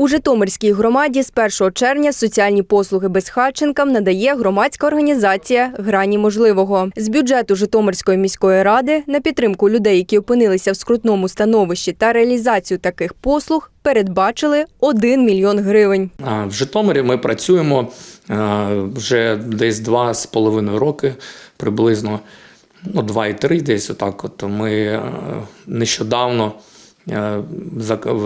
У Житомирській громаді з 1 червня соціальні послуги безхатченкам надає громадська організація Грані можливого. З бюджету Житомирської міської ради на підтримку людей, які опинилися в скрутному становищі та реалізацію таких послуг, передбачили 1 мільйон гривень. В Житомирі ми працюємо вже десь два з половиною роки, приблизно ну, два і три десь отак. От ми нещодавно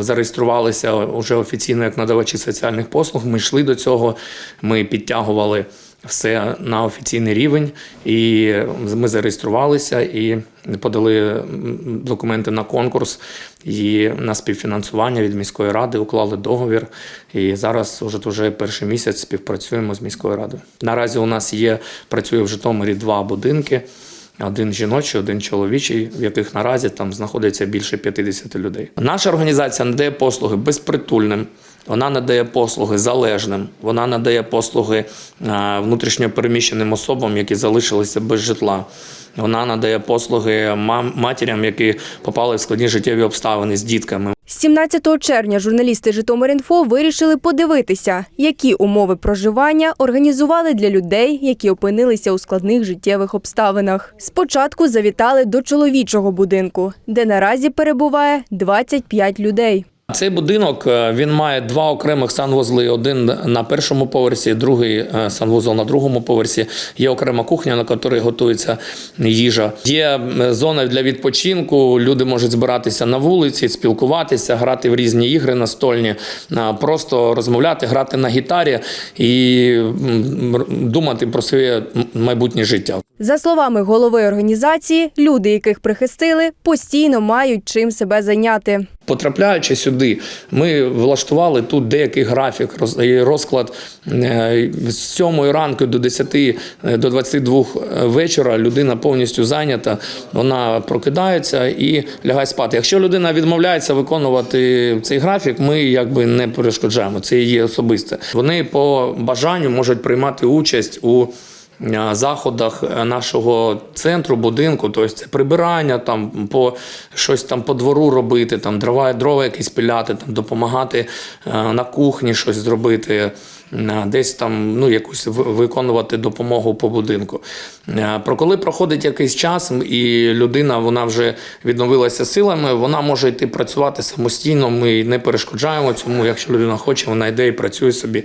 зареєструвалися вже офіційно як надавачі соціальних послуг. Ми йшли до цього, ми підтягували все на офіційний рівень, і ми зареєструвалися і подали документи на конкурс і на співфінансування від міської ради, уклали договір. І зараз уже вже перший місяць співпрацюємо з міською радою. Наразі у нас є працює в Житомирі два будинки. Один жіночий, один чоловічий, в яких наразі там знаходиться більше 50 людей. Наша організація надає послуги безпритульним, вона надає послуги залежним, вона надає послуги е, внутрішньо переміщеним особам, які залишилися без житла. Вона надає послуги матірям, які попали в складні життєві обставини з дітками. З 17 червня журналісти Житомир.Інфо вирішили подивитися, які умови проживання організували для людей, які опинилися у складних життєвих обставинах. Спочатку завітали до чоловічого будинку, де наразі перебуває 25 людей. Цей будинок е, він має два окремих санвузли: один на першому поверсі, другий е, санвузол на другому поверсі. Є окрема кухня, на якій готується їжа. Є зона для відпочинку. Люди можуть збиратися на вулиці, спілкуватися, грати в різні ігри настольні, е, просто розмовляти, грати на гітарі і думати про своє майбутнє життя. За словами голови організації, люди, яких прихистили, постійно мають чим себе зайняти. Потрапляючи сюди, ми влаштували тут деякий графік, розклад е, з 7 ранку до 10, е, до 22 вечора людина повністю зайнята, вона прокидається і лягає спати. Якщо людина відмовляється виконувати цей графік, ми якби не перешкоджаємо. Це її особисте. Вони по бажанню можуть приймати участь у е, заходах е, нашого центру, будинку, тобто це прибирання, там по щось там по двору робити, там дрова, дрова якісь пиляти, там допомагати е, на кухні щось зробити. е, Десь там ну якусь виконувати допомогу по будинку. Про коли проходить якийсь час, і людина вона вже відновилася силами, вона може йти працювати самостійно. Ми не перешкоджаємо цьому. Якщо людина хоче, вона йде і працює собі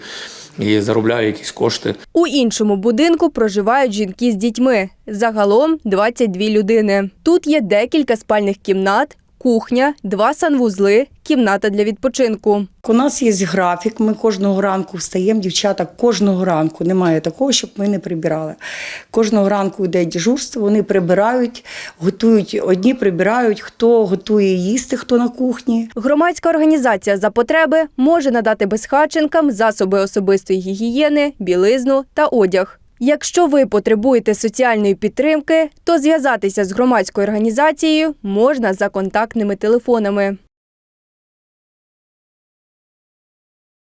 і заробляю якісь кошти. У іншому будинку проживають жінки з дітьми. Загалом 22 людини. Тут є декілька спальних кімнат, кухня, два санвузли, кімната для відпочинку. У нас є графік. Ми кожного ранку встаємо, дівчата кожного ранку. Немає такого, щоб ми не прибирали. Кожного ранку йде дежурство, вони прибирають, готують. Одні прибирають, хто готує їсти, хто на кухні. Громадська організація за потреби може надати безхатченкам засоби особистої гігієни, білизну та одяг. Якщо ви потребуєте соціальної підтримки, то зв'язатися з громадською організацією можна за контактними телефонами.